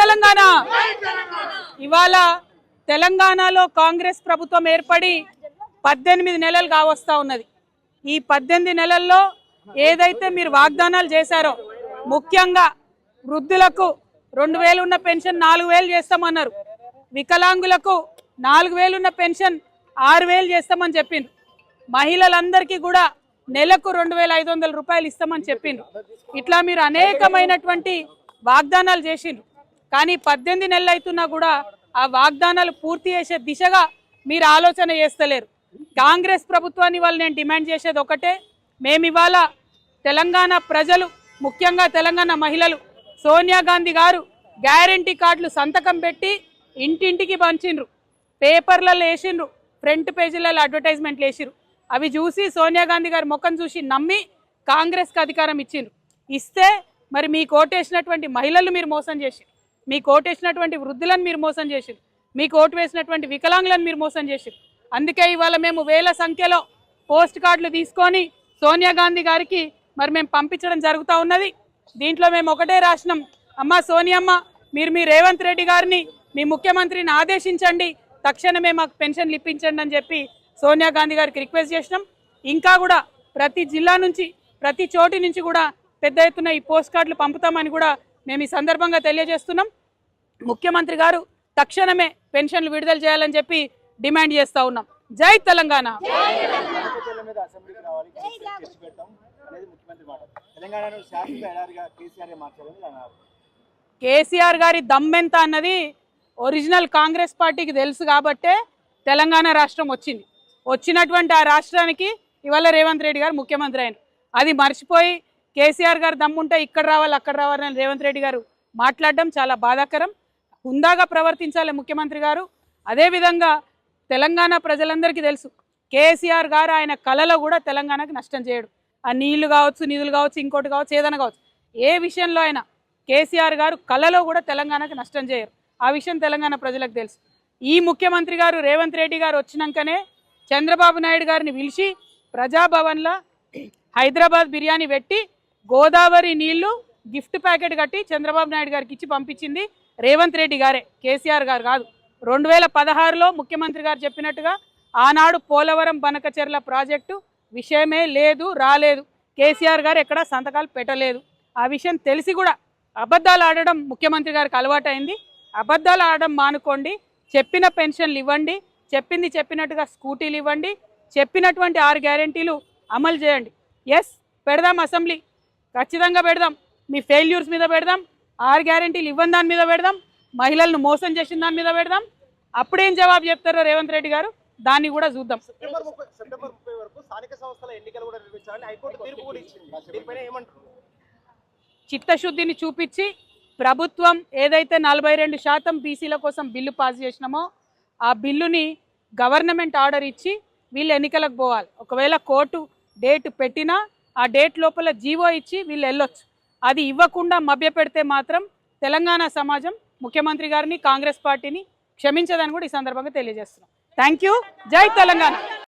తెలంగాణ. ఇవాళ తెలంగాణలో కాంగ్రెస్ ప్రభుత్వం ఏర్పడి పద్దెనిమిది నెలలు కావస్తా ఉన్నది. ఈ పద్దెనిమిది నెలల్లో ఏదైతే మీరు వాగ్దానాలు చేశారో ముఖ్యంగా వృద్ధులకు రెండు వేలు ఉన్న పెన్షన్ నాలుగు వేలు చేస్తామన్నారు. వికలాంగులకు నాలుగు వేలు ఉన్న పెన్షన్ ఆరు వేలు చేస్తామని చెప్పిండ్రు. మహిళలందరికీ కూడా నెలకు రెండు వేల ఐదు వందల రూపాయలు ఇస్తామని చెప్పిండ్రు. ఇట్లా మీరు అనేకమైనటువంటి వాగ్దానాలు చేసిండ్రు. కానీ పద్దెనిమిది నెలలు అవుతున్నా కూడా ఆ వాగ్దానాలు పూర్తి చేసే దిశగా మీరు ఆలోచన చేస్తలేరు. కాంగ్రెస్ ప్రభుత్వాన్ని వాళ్ళు నేను డిమాండ్ చేసేది ఒకటే మేము ఇవాళ తెలంగాణ ప్రజలు ముఖ్యంగా తెలంగాణ మహిళలు సోనియా గాంధీ గారు గ్యారంటీ కార్డులు సంతకం పెట్టి ఇంటింటికి పంచిండ్రు పేపర్లలో వేసిండ్రు ఫ్రంట్ పేజీలలో అడ్వర్టైజ్మెంట్లు వేసిరు అవి చూసి సోనియా గాంధీ గారి ముఖం చూసి నమ్మి కాంగ్రెస్కి అధికారం ఇచ్చిండ్రు. ఇస్తే మరి మీ కోటేసినటువంటి మహిళలు మీరు మోసం చేసిరు మీ కోటేసినటువంటి వృద్ధులను మీరు మోసం చేసిరు మీకు ఓటు వేసినటువంటి వికలాంగులను మీరు మోసం చేసిరు అందుకే ఇవాళ మేము వేల సంఖ్యలో పోస్ట్ కార్డులు తీసుకొని సోనియా గాంధీ గారికి మరి మేము పంపించడం జరుగుతూ ఉన్నది. దీంట్లో మేము ఒకటే రాసినాం. అమ్మ సోనియమ్మ మీరు మీ రేవంత్ రెడ్డి గారిని మీ ముఖ్యమంత్రిని ఆదేశించండి. తక్షణమే మాకు పెన్షన్లు ఇప్పించండి అని చెప్పి సోనియా గాంధీ గారికి రిక్వెస్ట్ చేసినాం. ఇంకా కూడా ప్రతి జిల్లా నుంచి ప్రతి చోటి నుంచి కూడా పెద్ద ఎత్తున ఈ పోస్ట్ కార్డులు పంపుతామని కూడా మేము ఈ సందర్భంగా తెలియజేస్తున్నాం. ముఖ్యమంత్రి గారు తక్షణమే పెన్షన్లు విడుదల చేయాలని చెప్పి డిమాండ్ చేస్తూ ఉన్నాం. జై తెలంగాణ. కేసీఆర్ కేసీఆర్ గారి దమ్మెంత అన్నది ఒరిజినల్ కాంగ్రెస్ పార్టీకి తెలుసు కాబట్టే తెలంగాణ రాష్ట్రం వచ్చింది. వచ్చినటువంటి ఆ రాష్ట్రానికి ఇవాళ రేవంత్ రెడ్డి గారు ముఖ్యమంత్రి అయినారు అది మర్చిపోయి కేసీఆర్ గారు దమ్ముంటే ఇక్కడ రావాలి అక్కడ రావాలని రేవంత్ రెడ్డి గారు మాట్లాడడం చాలా బాధాకరం. హుందాగా ప్రవర్తించాలి ముఖ్యమంత్రి గారు. అదేవిధంగా తెలంగాణ ప్రజలందరికీ తెలుసు కేసీఆర్ గారు ఆయన కళలో కూడా తెలంగాణకు నష్టం చేయడు. ఆ నీళ్ళు కావచ్చు నిధులు కావచ్చు ఇంకోటి కావచ్చు ఏదైనా కావచ్చు. ఏ విషయంలో అయినా కేసీఆర్ గారు కళలో కూడా తెలంగాణకు నష్టం చేయరు. ఆ విషయం తెలంగాణ ప్రజలకు తెలుసు. ఈ ముఖ్యమంత్రి గారు రేవంత్ రెడ్డి గారు వచ్చినాకనే చంద్రబాబు నాయుడు గారిని పిలిచి ప్రజాభవన్లో హైదరాబాద్ బిర్యానీ పెట్టి గోదావరి నీళ్ళు గిఫ్ట్ ప్యాకెట్ కట్టి చంద్రబాబు నాయుడు గారికి ఇచ్చి పంపించింది రేవంత్ రెడ్డి గారే కేసీఆర్ గారు కాదు. రెండు వేల పదహారులో ముఖ్యమంత్రి గారు చెప్పినట్టుగా ఆనాడు పోలవరం బనకచెర్ల ప్రాజెక్టు విషయమే లేదు రాలేదు. కేసీఆర్ గారు ఎక్కడ సంతకాలు పెట్టలేదు. ఆ విషయం తెలిసి కూడా అబద్ధాలు ఆడడం ముఖ్యమంత్రి గారికి అలవాటైంది. అబద్ధాలు ఆడడం మానుకోండి చెప్పిన పెన్షన్లు ఇవ్వండి చెప్పింది చెప్పినట్టుగా స్కూటీలు ఇవ్వండి చెప్పినటువంటి ఆరు గ్యారెంటీలు అమలు చేయండి. ఎస్ పెడదాం అసెంబ్లీ. ఖచ్చితంగా పెడదాం. మీ ఫెయిల్యూర్స్ మీద పెడదాం. ఆరు గ్యారెంటీలు ఇవ్వని దాని మీద పెడదాం. మహిళలను మోసం చేసిన దాని మీద పెడదాం. అప్పుడేం జవాబు చెప్తారో రేవంత్ రెడ్డి గారు దాన్ని కూడా చూద్దాం. చిత్తశుద్ధిని చూపించి ప్రభుత్వం ఏదైతే నలభై రెండు శాతం బీసీల కోసం బిల్లు పాస్ చేసినామో ఆ బిల్లుని గవర్నమెంట్ ఆర్డర్ ఇచ్చి వీళ్ళు ఎన్నికలకు పోవాలి. ఒకవేళ కోర్టు డేట్ పెట్టినా ఆ డేట్ లోపల జీవో ఇచ్చి వీళ్ళు వెళ్ళొచ్చు. అది ఇవ్వకుండా మభ్యపెడితే మాత్రం తెలంగాణ సమాజం ముఖ్యమంత్రి గారిని కాంగ్రెస్ పార్టీని క్షమించదని కూడా ఈ సందర్భంగా తెలియజేస్తున్నాం. థ్యాంక్ యూ జై తెలంగాణ.